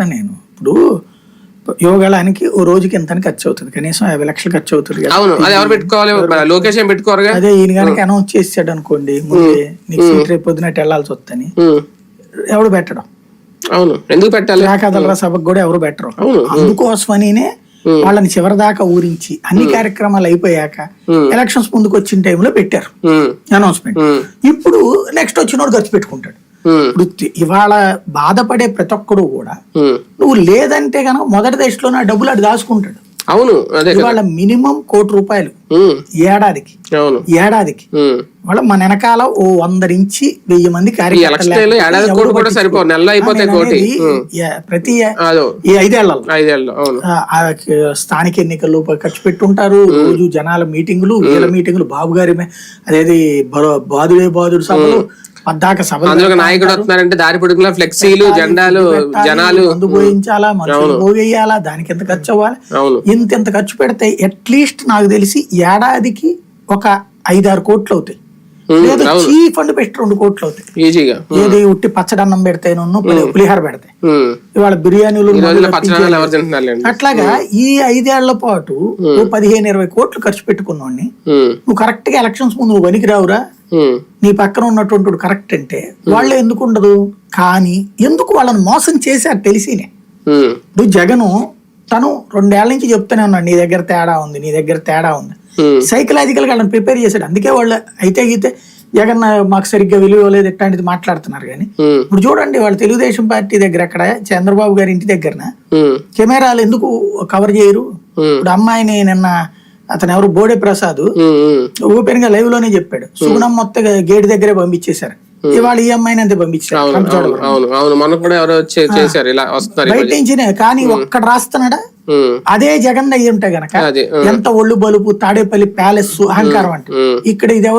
అంటున్నాను నేను. ఇప్పుడు యోగాలానికి ఓ రోజుకి ఎంత ఖర్చు అవుతుంది కనీసం యాభై లక్షలు ఖర్చు అవుతుంది కదా. అవును. అది ఎవరు పెట్టుకోవాలి? మన లోకేష్ ఏం పెట్టుకోరుగా అదే ఈయన కనుక అనౌన్స్ చేసాడు అనుకోండి ముందే నీకు సీట్ రేపు పొద్దున వెళ్ళాల్సి వస్తుంది ఉమ్, ఎవడు పెట్టడం. అవును. ఎందుకు పెట్టాలి? కదలరా సభకు కూడా ఎవరు పెట్టరు. అవును. అందుకోసమనినే వాళ్ళని చివరిదాకా ఊరించి అన్ని కార్యక్రమాలు అయిపోయాక ఎలక్షన్స్ ముందుకు వచ్చిన టైంలో పెట్టారు. అనౌన్స్మెంట్ ఇప్పుడు నెక్స్ట్ వచ్చినోడు ఖర్చు పెట్టుకుంటాడు. ఇప్పుడు ఇవాళ బాధపడే ప్రతి ఒక్కడు కూడా. నువ్వు లేదంటే కనుక మొదటి దశలో నా డబ్బులు అటు దాచుకుంటాడు. అవును ఇవాళ మినిమం కోటి రూపాయలు ఏడాదికి. ఏడాదికి. వాళ్ళ మన వెనకాల ఓ వంద నుంచి వెయ్యి మంది. ప్రతి స్థానిక ఎన్నికల్లో ఖర్చు పెట్టుంటారు. రోజు జనాల మీటింగులు వీళ్ళ మీటింగులు. బాబు గారి అదేది బాదుడే బాదుడు సభలు. పద్దాక ఒక నాయకుడు వస్తున్నారంటే దారి పొడుగులా ఫ్లెక్సీలు జెండాలు జనాలు. మందు పోయించాలా మనుషులు పోగేయాలా దానికి ఎంత ఖర్చు అవ్వాలి? ఇంత ఎంత ఖర్చు పెడితే అట్లీస్ట్ నాకు తెలిసి ఏడాదికి ఒక ఐదారు కోట్లు అవుతాయి. లేదా చీఫ్ అండ్ పెట్టి రెండు కోట్లు అవుతాయి. ఈజీగా. ఏది ఉట్టి పచ్చడన్నం పెడితే పులిహార పెడితే. ఇవాళ బిర్యానీలు అట్లాగా ఈ ఐదేళ్ళ పాటు నువ్వు పదిహేను ఇరవై కోట్లు ఖర్చు పెట్టుకున్నావు ఉమ్, నువ్వు కరెక్ట్గా ఎలక్షన్స్ ముందు నువ్వు పనికి రావురా నీ పక్కన ఉన్నటువంటి కరెక్ట్ అంటే వాళ్ళు ఎందుకు ఉండదు? కానీ ఎందుకు వాళ్ళని మోసం చేశారు తెలిసినే? ఇప్పుడు జగను తను రెండేళ్ళ నుంచి చెప్తూనే ఉన్నాడు నీ దగ్గర తేడా ఉంది నీ దగ్గర తేడా ఉంది. సైకలాజికల్గా వాళ్ళని ప్రిపేర్ చేశాడు. అందుకే వాళ్ళు అయితే గీతే జగన్ మాకు సరిగ్గా విలువ లేదు ఇట్లాంటిది మాట్లాడుతున్నారు కానీ. ఉమ్, ఇప్పుడు చూడండి వాళ్ళు తెలుగుదేశం పార్టీ దగ్గర అక్కడ చంద్రబాబు గారి ఇంటి దగ్గరన ఉమ్, కెమెరాలు ఎందుకు కవర్ చేయరు? ఇప్పుడు అమ్మాయిని నిన్న అతను ఎవరు? బోడే ప్రసాద్. ఓపెన్గా లైవ్లోనే చెప్పాడు. సుగుణం మొత్తం గేట్ దగ్గరే పంపించేశారు. ఇవాళ ఈ అమ్మాయిని అంతే పంపించారు? బయట. నుంచినే కానీ ఒక్కడ రాస్తున్నాడా? అదే జగన్ అయ్యి ఉంటే గనక ఎంత ఒళ్ళు బలుపు తాడేపల్లి ప్యాలెస్ అహంకారం అంటే. ఇక్కడ ఇది ఎవరు